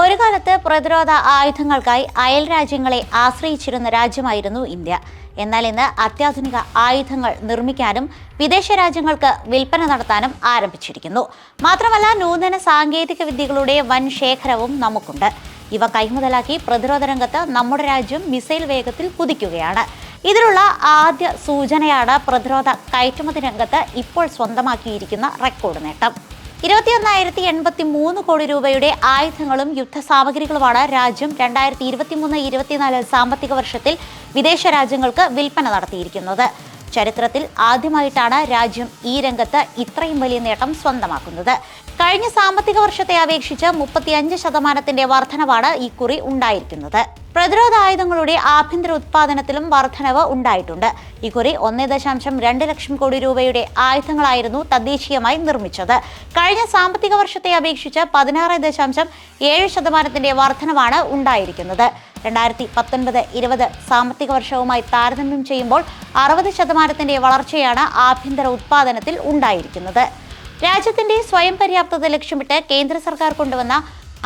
ഒരു കാലത്ത് പ്രതിരോധ ആയുധങ്ങൾക്കായി അയൽ രാജ്യങ്ങളെ ആശ്രയിച്ചിരുന്ന രാജ്യമായിരുന്നു ഇന്ത്യ. എന്നാൽ ഇന്ന് അത്യാധുനിക ആയുധങ്ങൾ നിർമ്മിക്കാനും വിദേശ രാജ്യങ്ങൾക്ക് വിൽപ്പന നടത്താനും ആരംഭിച്ചിരിക്കുന്നു. മാത്രമല്ല നൂതന സാങ്കേതിക വിദ്യകളുടെ വൻ ശേഖരവും നമുക്കുണ്ട്. ഇവ കൈമുതലാക്കി പ്രതിരോധ രംഗത്ത് നമ്മുടെ രാജ്യം മിസൈൽ വേഗത്തിൽ കുതിക്കുകയാണ്. ഇതിലുള്ള ആദ്യ സൂചനയാണ് പ്രതിരോധ കയറ്റുമതി രംഗത്ത് ഇപ്പോൾ സ്വന്തമാക്കിയിരിക്കുന്ന റെക്കോർഡ് നേട്ടം. ഇരുപത്തിയൊന്നായിരത്തി എൺപത്തി മൂന്ന് കോടി രൂപയുടെ ആയുധങ്ങളും യുദ്ധസാമഗ്രികളുമാണ് രാജ്യം രണ്ടായിരത്തി ഇരുപത്തിമൂന്ന് ഇരുപത്തിനാല് സാമ്പത്തിക വർഷത്തിൽ വിദേശ രാജ്യങ്ങൾക്ക് വിൽപ്പന നടത്തിയിരിക്കുന്നത്. ചരിത്രത്തിൽ ആദ്യമായിട്ടാണ് രാജ്യം ഈ രംഗത്ത് ഇത്രയും വലിയ നേട്ടം സ്വന്തമാക്കുന്നത്. കഴിഞ്ഞ സാമ്പത്തിക വർഷത്തെ അപേക്ഷിച്ച് മുപ്പത്തിയഞ്ച് ശതമാനത്തിന്റെ വർധനവാണ് ഇക്കുറി ഉണ്ടായിരിക്കുന്നത്. പ്രതിരോധ ആയുധങ്ങളുടെ ആഭ്യന്തര ഉത്പാദനത്തിലും വർധനവ് ഉണ്ടായിട്ടുണ്ട്. ഇക്കുറി ഒന്നേ ദശാംശം രണ്ട് ലക്ഷം കോടി രൂപയുടെ ആയുധങ്ങളായിരുന്നു തദ്ദേശീയമായി നിർമ്മിച്ചത്. കഴിഞ്ഞ സാമ്പത്തിക വർഷത്തെ അപേക്ഷിച്ച് പതിനാറ് ദശാംശം ഏഴ് ശതമാനത്തിന്റെ വർധനവാണ് ഉണ്ടായിരിക്കുന്നത്. രണ്ടായിരത്തി പത്തൊൻപത് ഇരുപത് സാമ്പത്തിക വർഷവുമായി താരതമ്യം ചെയ്യുമ്പോൾ അറുപത് ശതമാനത്തിന്റെ വളർച്ചയാണ് ആഭ്യന്തര ഉത്പാദനത്തിൽ ഉണ്ടായിരിക്കുന്നത്. രാജ്യത്തിന്റെ സ്വയം പര്യാപ്തത ലക്ഷ്യമിട്ട് കേന്ദ്ര സർക്കാർ കൊണ്ടുവന്ന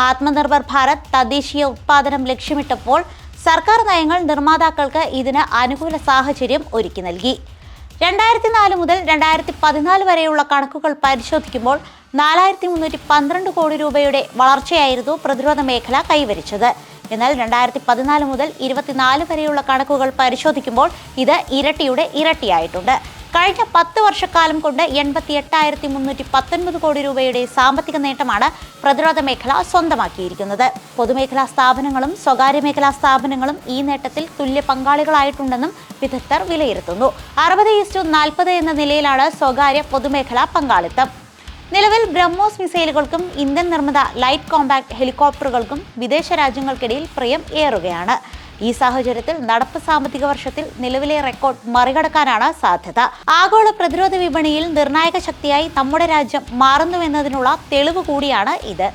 ആത്മനിർഭർ ഭാരത് തദ്ദേശീയ ഉത്പാദനം ലക്ഷ്യമിട്ടപ്പോൾ സർക്കാർ നയങ്ങൾ നിർമ്മാതാക്കൾക്ക് ഇതിന് അനുകൂല സാഹചര്യം ഒരുക്കി നൽകി. രണ്ടായിരത്തി നാല് മുതൽ രണ്ടായിരത്തി പതിനാല് വരെയുള്ള കണക്കുകൾ പരിശോധിക്കുമ്പോൾ നാലായിരത്തി മുന്നൂറ്റി പന്ത്രണ്ട് കോടി രൂപയുടെ വളർച്ചയായിരുന്നു പ്രതിരോധ മേഖല കൈവരിച്ചത്. എന്നാൽ രണ്ടായിരത്തി പതിനാല് മുതൽ ഇരുപത്തിനാല് വരെയുള്ള കണക്കുകൾ പരിശോധിക്കുമ്പോൾ ഇത് ഇരട്ടിയുടെ ഇരട്ടിയായിട്ടുണ്ട്. കഴിഞ്ഞ പത്ത് വർഷക്കാലം കൊണ്ട് എൺപത്തി എട്ടായിരത്തി മുന്നൂറ്റി പത്തൊൻപത് കോടി രൂപയുടെ സാമ്പത്തിക നേട്ടമാണ് പ്രതിരോധ മേഖല സ്വന്തമാക്കിയിരിക്കുന്നത്. പൊതുമേഖലാ സ്ഥാപനങ്ങളും സ്വകാര്യ മേഖലാ സ്ഥാപനങ്ങളും ഈ നേട്ടത്തിൽ തുല്യ പങ്കാളികളായിട്ടുണ്ടെന്നും വിദഗ്ധർ വിലയിരുത്തുന്നു. അറുപത് ഈസ്റ്റു നാൽപ്പത് എന്ന നിലയിലാണ് സ്വകാര്യ പൊതുമേഖലാ പങ്കാളിത്തം. നിലവിൽ ബ്രഹ്മോസ് മിസൈലുകൾക്കും ഇന്ത്യൻ നിർമ്മിത ലൈറ്റ് കോമ്പാക്ട് ഹെലികോപ്റ്ററുകൾക്കും വിദേശ രാജ്യങ്ങൾക്കിടയിൽ പ്രിയം ഏറുകയാണ്. ഈ സാഹചര്യത്തിൽ നടപ്പ് സാമ്പത്തിക വർഷത്തിൽ നിലവിലെ റെക്കോർഡ് മറികടക്കാനാണ് സാധ്യത. ആഗോള പ്രതിരോധ വിപണിയിൽ നിർണായക ശക്തിയായി നമ്മുടെ രാജ്യം മാറുന്നുവെന്നതിനുള്ള തെളിവ് കൂടിയാണ് ഇത്.